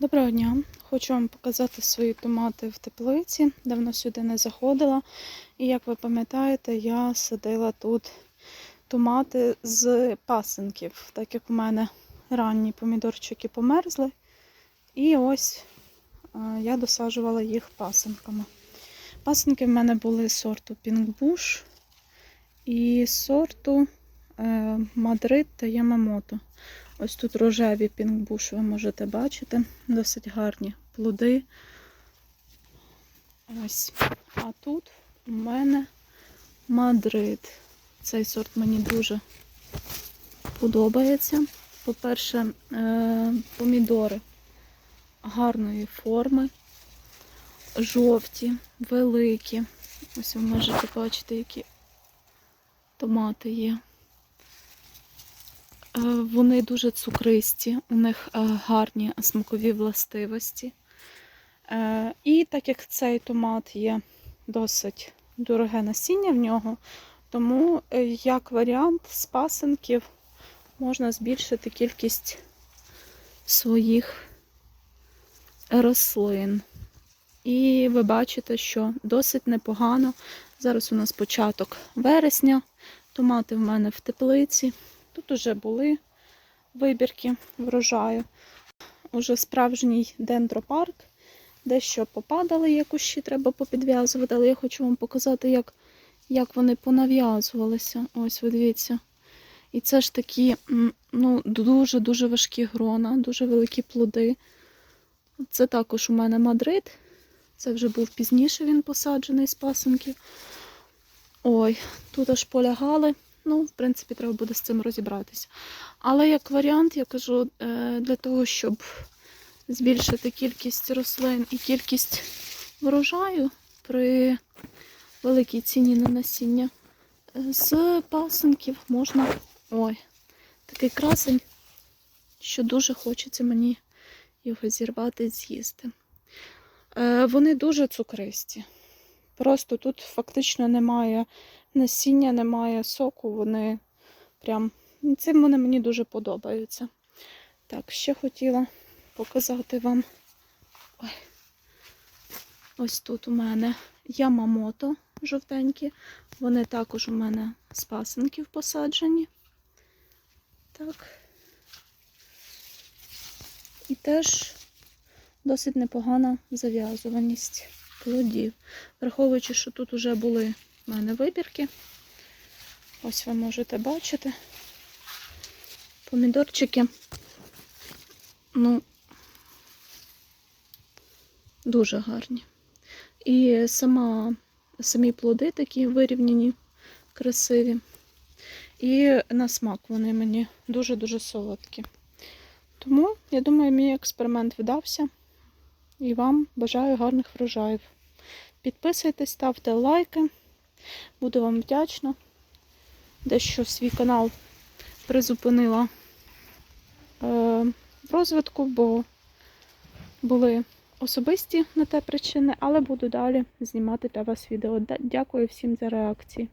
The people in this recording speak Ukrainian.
Доброго дня! Хочу вам показати свої томати в теплиці. Давно сюди не заходила. І як ви пам'ятаєте, я садила тут томати з пасинків, так як у мене ранні помідорчики померзли. І ось е, я досаджувала їх пасинками. Пасинки в мене були сорту Pink Bush і сорту Мадрид та Ямамото. Ось тут рожеві пінгбуш, ви можете бачити. Досить гарні плоди. Ось. А тут у мене Мадрид. Цей сорт мені дуже подобається. По-перше, е, помідори гарної форми, жовті, великі. Ось ви можете бачити, які томати є. Е, Вони дуже цукристі, у них е, гарні смакові властивості. Е, І так як цей томат є досить дороге насіння в нього, тому як варіант з пасенків можна збільшити кількість своїх рослин. І ви бачите, що досить непогано. Зараз у нас початок вересня, томати в мене в теплиці. Тут уже були вибірки врожаю. Уже справжній дендропарк. Дещо попадали, є кущі, треба попідв'язувати, але я хочу вам показати, як, як вони понав'язувалися. Ось, ви дивіться. І це ж такі ну, дуже-дуже важкі грона, дуже великі плоди. Це також у мене Мадрид. Це вже був пізніше він посаджений з пасенків. Ой, тут аж полягали. Ну, в принципі, треба буде з цим розібратися. Але як варіант, я кажу, е, для того, щоб збільшити кількість рослин і кількість врожаю при великій ціні на насіння, е, з пасенків можна. Ой, такий красень, що дуже хочеться мені його зірвати і з'їсти. Е, Вони дуже цукристі. Просто тут фактично немає насіння, немає соку, вони прям цим вони мені дуже подобаються. Так, ще хотіла показати вам. Ой. Ось тут у мене ямамото жовтенькі. Вони також у мене з пасенків посаджені. Так. І теж досить непогана зав'язуваність плодів. Враховуючи, що тут вже були в мене вибірки. Ось ви можете бачити. Помідорчики, ну, дуже гарні. І сама, самі плоди такі вирівняні, красиві. І на смак вони мені дуже-дуже солодкі. Тому, я думаю, мій експеримент вдався. І вам бажаю гарних врожаїв. Підписуйтесь, ставте лайки. Буду вам вдячна. Дещо свій канал призупинила е, в розвитку, бо були особисті на те причини, але буду далі знімати для вас відео. Дякую всім за реакції.